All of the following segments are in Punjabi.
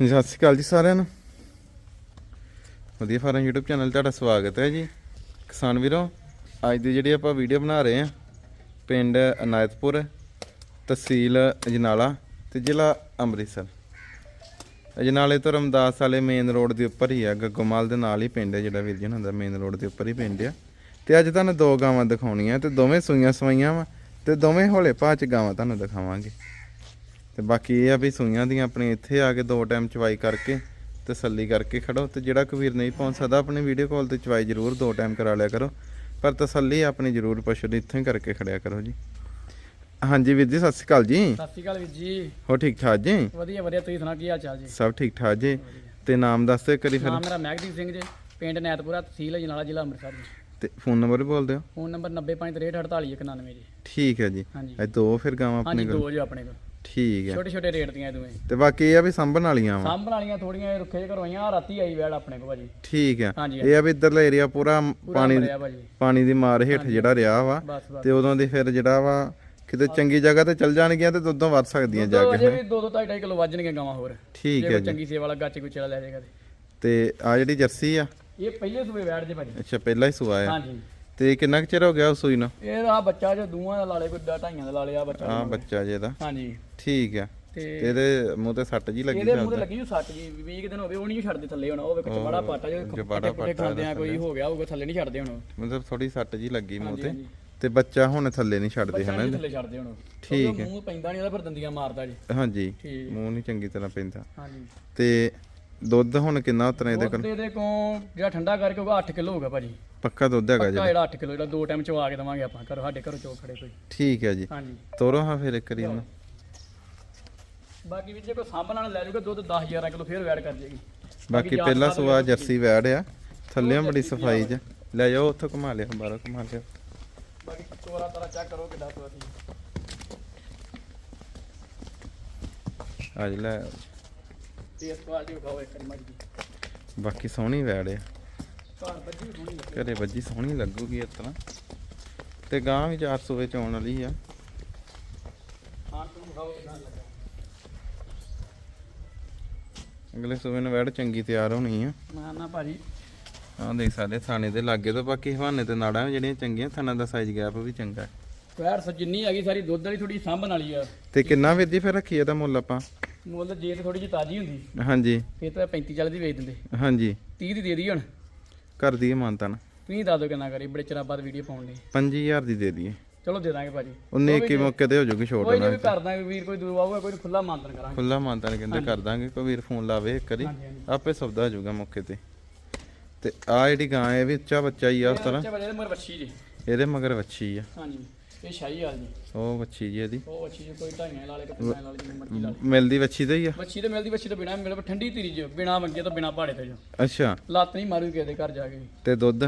ਸਤਿ ਸ਼੍ਰੀ ਅਕਾਲ ਜੀ ਸਾਰਿਆਂ ਨੂੰ। ਵਧੀਆ ਫਾਰਮ YouTube ਚੈਨਲ ਤੁਹਾਡਾ ਸਵਾਗਤ ਹੈ ਜੀ। ਕਿਸਾਨ ਵੀਰੋ, ਅੱਜ ਦੀ ਜਿਹੜੀ ਆਪਾਂ ਵੀਡੀਓ ਬਣਾ ਰਹੇ ਹਾਂ, ਪਿੰਡ ਅਨਾਇਤਪੁਰ, ਤਹਿਸੀਲ ਅਜਨਾਲਾ ਤੇ ਜ਼ਿਲ੍ਹਾ ਅੰਮ੍ਰਿਤਸਰ। ਅਜਨਾਲੇ ਤੋਂ ਰਮਦਾਸ ਵਾਲੇ ਮੇਨ ਰੋਡ ਦੇ ਉੱਪਰ ਹੀ ਆ, ਗੱਗੋਮਾਲ ਦੇ ਨਾਲ ਹੀ ਪਿੰਡ ਹੈ ਜਿਹੜਾ ਵੀਰ ਜੀ ਹੁੰਦਾ ਮੇਨ ਰੋਡ ਦੇ ਉੱਪਰ ਹੀ ਪਿੰਡ ਆ। ਤੇ ਅੱਜ ਤੁਹਾਨੂੰ ਦੋ ਗਾਵਾਂ ਦਿਖਾਉਣੀਆਂ ਤੇ ਦੋਵੇਂ ਸੂਈਆਂ ਸਵਾਈਆਂ ਵਾ ਤੇ ਦੋਵੇਂ ਹੌਲੇ ਭਾਅ ਚ ਗਾਵਾਂ ਤੁਹਾਨੂੰ ਦਿਖਾਵਾਂਗੇ। ਤੇ ਬਾਕੀ ਇਹ ਆ ਵੀ ਸੂਈਆਂ ਦੀਆਂ ਆਪਣੇ ਇੱਥੇ ਆ ਕੇ ਦੋ ਟਾਈਮ ਚਵਾਈ ਕਰਕੇ ਤਸੱਲੀ ਕਰਕੇ ਖੜੋ ਤੇ ਜਿਹੜਾ ਕੋਈ ਵੀਰ ਨਹੀਂ ਪਹੁੰਚ ਸਕਦਾ ਆਪਣੀ ਵੀਡੀਓ ਕਾਲ ਤੇ ਚਵਾਈ ਜ਼ਰੂਰ ਦੋ ਟਾਈਮ ਕਰਾ ਲਿਆ ਕਰੋ। ਪਰ ਤਸੱਲੀ ਆਪਣੀ ਜ਼ਰੂਰ ਪਸ਼ੂ ਦੀ ਇੱਥੋਂ ਹੀ ਕਰਕੇ ਖੜਿਆ ਕਰੋ ਜੀ। ਹਾਂਜੀ ਵੀਰ ਜੀ ਸਤਿ ਸ਼੍ਰੀ ਅਕਾਲ ਜੀ। ਸਤਿ ਸ਼੍ਰੀ ਅਕਾਲ ਵੀਰ ਜੀ। ਹੋ ਠੀਕ ਠਾਕ ਜੀ? ਵਧੀਆ ਵਧੀਆ ਤੁਸੀਂ ਸੁਣਾ ਕੀ ਹਾਲ ਚਾਲ ਜੀ? ਸਭ ਠੀਕ ਠਾਕ ਜੀ। ਤੇ ਨਾਮ ਦੱਸ ਦਿਓ ਕਰੀ ਫਿਰ। ਨਾਮ ਮੇਰਾ ਮਹਿਕਦੀਪ ਸਿੰਘ ਜੀ ਪਿੰਡ ਨੈਤਪੁਰਾ ਤਹਿਸੀਲ ਜਨਾਲਾ ਜ਼ਿਲ੍ਹਾ ਅੰਮ੍ਰਿਤਸਰ ਜੀ। ਤੇ ਫੋਨ ਨੰਬਰ ਬੋਲ ਦਿਓ। ਫੋਨ ਨੰਬਰ 9053484199 ਜੀ। ਠੀਕ ਹੈ ਜੀ। ਹਾਂਜੀ। ਇਹ ਦੋ ਫਿਰ ਗਾਵਾਂ ਹਾਂਜੀ ਆਪਣੇ ਕੋਲ। ਦੋ ਜੋ ਆਪਣੇ ਕੋਲ। ਠੀਕ ਹੈ। ਛੋਟੇ ਛੋਟੇ ਰੇਟ ਦੀਆਂ ਦੋਵੇਂ। ਤੇ ਬਾਕੀ ਇਹ ਆ ਵੀ ਸੰਭਣ ਵਾਲੀਆਂ ਵਾ। ਸਾਂਭਣ ਵਾਲੀਆਂ ਥੋੜੀਆਂ ਰੁੱਖੇ ਘਰੋਂ ਆਈਆਂ ਆਹ ਰਾਤੀ ਆਈ ਵੈੜ ਆਪਣੇ ਕੋਲ ਭਾਜੀ। ਠੀਕ ਹੈ। ਹਾਂਜੀ ਇਹ ਆ ਵੀ ਇੱਧਰਲਾ ਏਰੀਆ ਪੂਰਾ ਪਾਣੀ ਭਰਿਆ ਭਾਜੀ। ਪਾਣੀ ਦੀ ਮਾਰ ਹੇਠ ਜਿਹੜਾ ਰਿਹਾ ਵਾ ਬਸ ਬਸ। ਤੇ ਉਦੋਂ ਦੀ ਫਿਰ ਜਿਹੜਾ ਵਾ ਕਿਤੇ ਚੰਗੀ ਜਗ੍ਹਾ ਤੇ ਚੱਲ ਜਾਣਗੀਆਂ ਤੇ ਦੁੱਧੋਂ ਵੱਧ ਸਕਦੀਆਂ ਜਾ ਦੋ ਕੇ ਅਜੇ ਵੀ ਦੋ ਦੋ ਢਾਈ ਢਾਈ ਕਿਲੋ ਵੱਜਣਗੇ ਗਾਵਾਂ ਹੋਰ। ਠੀਕ ਜੇ ਹੈ ਕੋਈ ਜੀ। ਚੰਗੀ ਸੇਵਾ ਵਾਲਾ ਗੱਚ ਗੁੱਚਾ ਲੈ ਜਾਏਗਾ ਤੇ। ਤੇ ਆ ਜਿਹੜੀ ਜਰਸੀ ਆ ਇਹ ਪਹਿਲੇ ਸੂਏ ਵੈੜ ਜੇ ਭਾਜੀ। ਅੱਛਾ ਪਹਿਲਾ ਹੀ ਸੂਆ ਆ। ਹਾਂਜੀ। ਤੇ ਕਿੰਨਾ ਕੁ ਚਿਰ ਹੋ ਗਿਆ ਉਸ ਸੂਈ ਨੂੰ? ਇਹ ਆ ਬੱਚਾ ਜੋ ਦੂਆਂ ਦਾ ਲਾਲੇ ਕੋਈ ਢਾਈਆਂ ਦਾ ਲਾਲੇ ਆ ਬੱਚਾ। ਆ ਬੱਚਾ ਜੇ ਦਾ ਹਾਂਜੀ। ਠੀਕ ਆ। ਤੇ ਇਹਦੇ ਮੂੰਹ ਤੇ ਸੱਟ ਜੀ ਲੱਗੀ ਇਹਦੇ ਮੂੰਹ ਤੇ ਲੱਗੀ ਜੋ ਸੱਟ ਜੀ। 20 ਕੁ ਦਿਨ ਹੋ ਗਏ ਉਹ ਨਹੀਂ ਛੱਡਦੇ ਥੱਲੇ ਹੁਣ ਉਹ ਵੇਖ ਚਪੜਾ ਪਾਟਾ ਜੋ ਚਪਾੜਾ ਪੱਟੇ ਪੁੱਟੇ ਖਾਂਦੇ ਆ ਕੋਈ ਹੋ ਗਿਆ ਹੋਊਗਾ ਥੱਲੇ ਨਹੀਂ ਛੱਡਦੇ ਹੁਣ ਮਤਲਬ ਥੋੜੀ ਸੱਟ ਜੀ ਲੱਗੀ ਮੂੰਹ ਤੇ। ਤੇ ਬੱਚਾ ਹੁਣ ਥੱਲੇ ਨਹੀਂ ਛੱਡਦੇ ਹਨਾ ਥੱਲੇ ਛੱਡਦੇ ਹੁਣ ਠੀਕ ਹੈ। ਮੂੰਹ ਪੈਂਦਾ ਨਹੀਂ ਉਹਦਾ ਫਿਰ ਦੰਦੀਆਂ ਮਾਰਦਾ ਜੀ। ਹਾਂਜੀ। ਮੂੰਹ ਨਹੀਂ ਚੰਗੀ ਤਰ੍ਹਾਂ ਪੈਂਦਾ। ਹਾਂਜੀ। ਤੇ ਦੁੱਧ ਹੁਣ ਕਿੰਨਾ ਉਤਨੇ ਇਹਦੇ ਕੋਲ? ਦੁੱਧ ਦੇ ਕੋਲ ਜਿਹੜਾ ਠੰਡਾ ਕਰਕੇ ਹੋਊਗਾ 8 ਕਿਲੋ ਹੋਊਗਾ ਭਾਜੀ। ਪੱਕਾ ਦੁੱਧ ਹੈਗਾ ਜੀ ਪੱਕਾ ਜਿਹੜਾ? 8 ਕਿਲੋ ਜਿਹੜਾ ਦੋ ਟਾਈਮ ਚਵਾ ਕੇ ਦਵਾਂਗੇ ਆਪਾਂ ਘਰੋਂ ਸਾਡੇ ਘਰੋਂ ਚੋ ਖੜੇ ਕੋਈ। ਠੀਕ ਹੈ ਜੀ। ਹਾਂਜੀ। ਤੋਰੋ ਹਾਂ ਫਿਰ ਇੱਕ ਰੀ ਇਹਨੂੰ ਬਾਕੀ ਵੀ ਜੇ ਕੋਈ ਸਾਂਭਣ ਨਾਲ ਲੈ ਜਾਊਗਾ ਦੁੱਧ 10 11 ਕਿਲੋ ਫੇਰ ਵੈਡ ਕਰ ਜੇਗੀ। ਬਾਕੀ ਪਹਿਲਾ ਸੁਆ ਜਰਸੀ ਵੈੜ ਆ। ਥੱਲਿਆਂ ਬੜੀ ਸਫ਼ਾਈ ਚ ਲੈ ਜਾਓ ਉੱਥੋਂ ਘੁਮਾ ਲਿਆ ਬਾਹਰੋਂ ਘੁਮਾ ਲਿਆ ਬਾਕੀ ਤੋਰਾ ਤਾਰਾ ਚੈੱਕ ਕਰੋ ਕਿੱਦਾਂ ਤੋਰਾ ਅੱਜ ਲੈ ਤੇ ਇਸ ਕੁਆਲਿਟੀ ਵਿਖਾਓ ਇੱਕ ਵਾਰੀ ਮੱਝ ਦੀ। ਬਾਕੀ ਸੋਹਣੀ ਵੈੜ ਆ। ਘਰ ਬੱਜੀ ਵੀ ਸੋਹਣੀ ਲੱਗੀ ਘਰੇ ਵੱਜੀ ਸੋਹਣੀ ਲੱਗੂਗੀ ਇਸ ਤਰ੍ਹਾਂ। ਤੇ ਗਾਂ ਵੀ 400 ਵਿੱਚ ਆਉਣ ਵਾਲੀ ਆ। ਹਾਂ ਤੂੰ ਵਿਖਾਓ ਕਿੱਦਾਂ ਲੱਗਾ। ਅਗਲੇ ਸੂਬੇ ਨੂੰ ਵੈੜ ਚੰਗੀ ਤਿਆਰ ਹੋਣੀ ਆ। ਨਾ ਨਾ ਭਾਜੀ। ਆਹ ਦੇਖ ਸਕਦੇ ਥਾਣੇ ਦੇ ਲਾਗੇ ਤੋਂ ਬਾਕੀ ਹਵਾਨੇ ਤੇ ਨਾੜਾਂ ਵੀ ਜਿਹੜੀਆਂ ਚੰਗੀਆਂ ਥਾਣਾ ਦਾ ਸਾਈਜ਼ ਗੈਪ ਵੀ ਚੰਗਾ। ਹੈ। ਕੁਆਰ ਸੋ ਜਿੰਨੀ ਹੈਗੀ ਸਾਰੀ ਦੁੱਧ ਵਾਲੀ ਥੋੜੀ ਸਾਂਭਣ ਵਾਲੀ ਆ। ਤੇ ਕਿੰਨਾ ਵੀਰ ਜੀ ਫਿਰ ਰੱਖੀ ਇਹਦਾ ਮੁੱਲ ਆਪਾਂ? ਮੁੱਲ ਜੇ ਤੇ ਥੋੜੀ ਜਿਹੀ ਤਾਜ਼ੀ ਹੁੰਦੀ। ਹਾਂਜੀ। ਫੇਰ ਤਾਂ 35 40 ਦੀ ਵੇਚ ਦਿੰਦੇ। ਹਾਂਜੀ। 30 ਦੀ ਦੇ ਦੀ ਹੁਣ। ਕਰ ਦਈਏ ਮਾਨਤਾ ਨਾ। ਤੁਸੀਂ ਦੱਸ ਦਿਓ ਕਿੰਨਾ ਕਰੀ ਬੜੇ ਚਿਰਾਂ ਬਾਅਦ ਵੀਡੀਓ ਪਾਉਣ ਦੀ। 5000 ਦੀ ਦੇ ਦਈਏ। ਚਲੋ ਦੇ ਦਾਂਗੇ ਭਾਜੀ। ਉਨੇ ਇੱਕੀ ਮੌਕੇ ਤੇ ਹੋ ਜੂਗੀ ਛੋਟ ਕੋਈ ਨਹੀਂ ਵੀ ਕਰ ਦਾਂਗੇ ਵੀਰ ਕੋਈ ਦੂਰ ਆਊਗਾ ਕੋਈ ਖੁੱਲਾ ਮਾਨਤਨ ਕਰਾਂਗੇ। ਖੁੱਲਾ ਮਾਨਤਾ ਕਹਿੰਦੇ ਕਰ ਦਾਂਗੇ ਕੋਈ ਵੀਰ ਫੋਨ ਲਾਵੇ ਇੱਕ ਵਾਰੀ। ਆਪੇ ਸੌਦਾ ਹੋ ਜਾਊਗਾ ਮੌਕੇ ਤੇ। ਤੇ ਆ ਜਿਹੜੀ ਗਾਂ ਇਹ ਵੀ ਉੱਚਾ ਬੱਚਾ ਹੀ ਆ ਉਸ ਤਰ੍ਹਾਂ। ਬੜੇ ਮਰ ਵੱਛੀ ਜੀ। ਇਹਦੇ ਮਗਰ ਵੱਛੀ ਆ। ਹਾਂਜੀ। ਇਹ ਸ਼ਾਹੀ ਵਾਲ ਜੀ ਉਹ ਵੱਛੀ ਜੀ ਇਹਦੀ। ਉਹ ਵੱਛੀ ਜੀ ਕੋਈ ਢਾਈਆਂ ਲਾ ਲੇ ਕਿ ਪੰਜਾਂ ਲਾ ਲੇ ਜਿੰਨੀ ਮਰਜ਼ੀ ਲਾ ਲੇ। ਮਿਲਦੀ ਵੱਛੀ ਤੇ ਹੀ ਆ? ਵੱਛੀ ਤੇ ਮਿਲਦੀ ਵੱਛੀ ਤੋਂ ਬਿਨਾ ਮਿਲ ਠੰਡੀ ਧੀਰੀ ਜੋ ਬਿਨਾ ਮੰਗੇ ਤੋਂ ਬਿਨਾ ਪਾੜੇ ਤੋਂ ਜੋ। ਅੱਛਾ। ਲੱਤ ਨਹੀਂ ਮਾਰੂ ਕਿਸੇ ਦੇ ਘਰ ਜਾ ਕੇ। ਤੇ ਦੁੱਧ?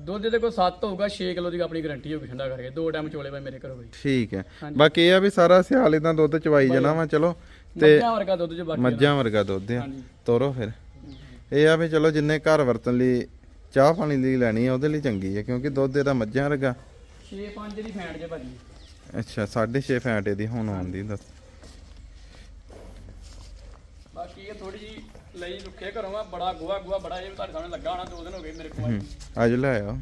ਦੁੱਧ ਦੇ ਕੋਲ 7 ਹੋਊਗਾ 6 ਕਿਲੋ ਦੀ ਆਪਣੀ ਗਾਰੰਟੀ ਹੋਊਗੀ ਠੰਡਾ ਕਰਕੇ। ਦੋ ਟਾਈਮ ਚੋਲੇ ਪਏ ਮੇਰੇ ਘਰੋਂ ਬਈ ਠੀਕ ਹੈ। ਬਾਕੀ ਇਹ ਆ ਵੀ ਸਾਰਾ ਸਿਆਲ ਇਦਾਂ ਦੁੱਧ ਚਵਾਈ ਜਾਣਾ ਵਾ ਚਲੋ। ਤੇ ਮੱਝਾਂ ਵਰਗਾ ਦੁੱਧ ਜੋ ਬਾਕੀ ਮੱਝਾਂ ਵਰਗਾ ਦੁੱਧ ਆ। ਤੋਰੋ ਫਿਰ। ਇਹ ਆ ਵੀ ਚਲੋ ਜਿੰਨੇ ਘਰ ਵਰਤਣ ਲਈ ਚਾਹ ਪਾਣੀ ਲਈ ਲੈਣੀ ਆ ਉਹਦੇ ਲਈ ਚੰਗੀ ਹੈ ਕਿਉਂਕਿ ਦੁੱਧ ਇਹਦਾ ਮੱਝਾਂ ਵਰਗਾ। 6 5 ਦੀ ਫੈਂਟ ਜੇ ਭਾਜੀ। ਅੱਛਾ 6.5 ਫੈਂਟ ਇਹਦੀ ਹੁਣ ਆਉਂਦੀ ਦੱਸ। ਬਾਕੀ ਇਹ ਥੋੜੀ ਜੀ ਲਈ ਰੁੱਖੇ ਘਰੋਂ ਆ ਬੜਾ ਗੋਹਾ ਗੋਹਾ ਬੜਾ ਇਹ ਤੁਹਾਡੇ ਸਾਹਮਣੇ ਲੱਗਾ ਹੋਣਾ ਦੋ ਦਿਨ ਹੋ ਗਏ ਮੇਰੇ ਕੋਲ। ਅੱਜ ਲੈ ਆਓ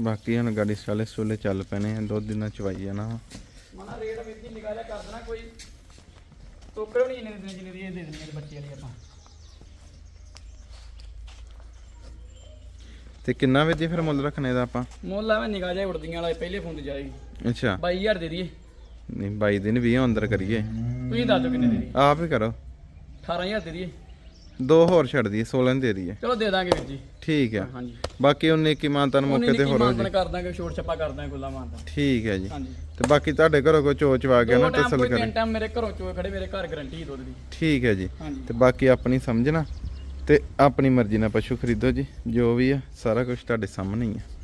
ਬਾਕੀ ਹੁਣ ਗਾੜੀ ਸਾਲੇ ਸੂਲੇ ਚੱਲ ਪੈਣੇ ਆ ਦੁੱਧ ਦਿਨਾਂ ਚਵਾਈ ਜਾਣਾ। ਵਾ। ਮਨਾ ਰੇਟ ਨਿਗਾਹ ਜਿਹਾ ਕਰ ਦੇਣਾ ਕੋਈ ਟੋਕਰੇ ਵੀ ਨਹੀਂ ਇੰਨੇ ਦੇ ਜਿੰਨੇ ਦੀ ਇਹ ਦੇ ਦੇਣੀ ਬੱਚੇ ਵਾਲੀ ਆਪਾਂ। ਤੇ ਕਿੰਨਾ ਵਿੱਚ ਫਿਰ ਮੁੱਲ ਰੱਖਣੇ ਦਾ ਆਪਾਂ? ਮੁੱਲ ਐਵੇਂ ਨਿਗਾਹ ਜਿਹਾ ਉੜਦੀਆਂ ਵਾਲਾ ਪਹਿਲੇ ਫੋਨ ਤੇ ਜਾਏਗੀ ਅੱਛਾ 22000 ਦੇ ਦਈਏ। ਨਹੀਂ 22 ਦਿਨ 20 ਅੰਦਰ ਕਰੀਏ। ਤੁਸੀਂ ਦੱਸ ਦਿਓ ਕਿੰਨੇ ਦੇ ਦਈਏ। ਆਪ ਹੀ ਕਰੋ। 18000 ਦੇ ਦਈਏ। ਦੋ ਹੋਰ ਛੱਡ ਦਈਏ 16 ਦੇ ਦਈਏ। ਚਲੋ ਦੇ ਦਾਂਗੇ ਵੀਰ ਜੀ। ਠੀਕ ਆ। ਹਾਂਜੀ। ਬਾਕੀ ਉਹਨੇ ਕੀ ਮਾਨਤਾ ਨੂੰ ਮੌਕੇ ਤੇ ਹੋਰ ਹੋ ਜੀ। ਕਰ ਦਾਂਗੇ ਛੋਟ ਛੱਪਾ ਕਰ ਦਾਂਗੇ ਖੁੱਲਾ ਮਾਨਤਾ ਠੀਕ ਹੈ ਜੀ। ਤੇ ਬਾਕੀ ਤੁਹਾਡੇ ਘਰੋਂ ਕੋਈ ਚੋਚ ਵਾ ਗਿਆ ਨਾ ਦੋ ਕੋਈ ਕਰੇ ਤਿੰਨ ਟਾਈਮ ਮੇਰੇ ਘਰੋਂ ਚੋਏ ਖੜੇ ਮੇਰੇ ਘਰ ਗਰੰਟੀ ਦੁੱਧ ਦੀ ਠੀਕ ਹੈ ਜੀ। ਤੇ ਬਾਕੀ ਆਪਣੀ ਸਮਝਣਾ ਤੇ ਆਪਣੀ ਮਰਜ਼ੀ ਨਾਲ ਪਸ਼ੂ ਖਰੀਦੋ ਜੀ, ਜੋ ਵੀ ਆ, ਸਾਰਾ ਕੁਝ ਤੁਹਾਡੇ ਸਾਹਮਣੇ ਹੀ ਆ।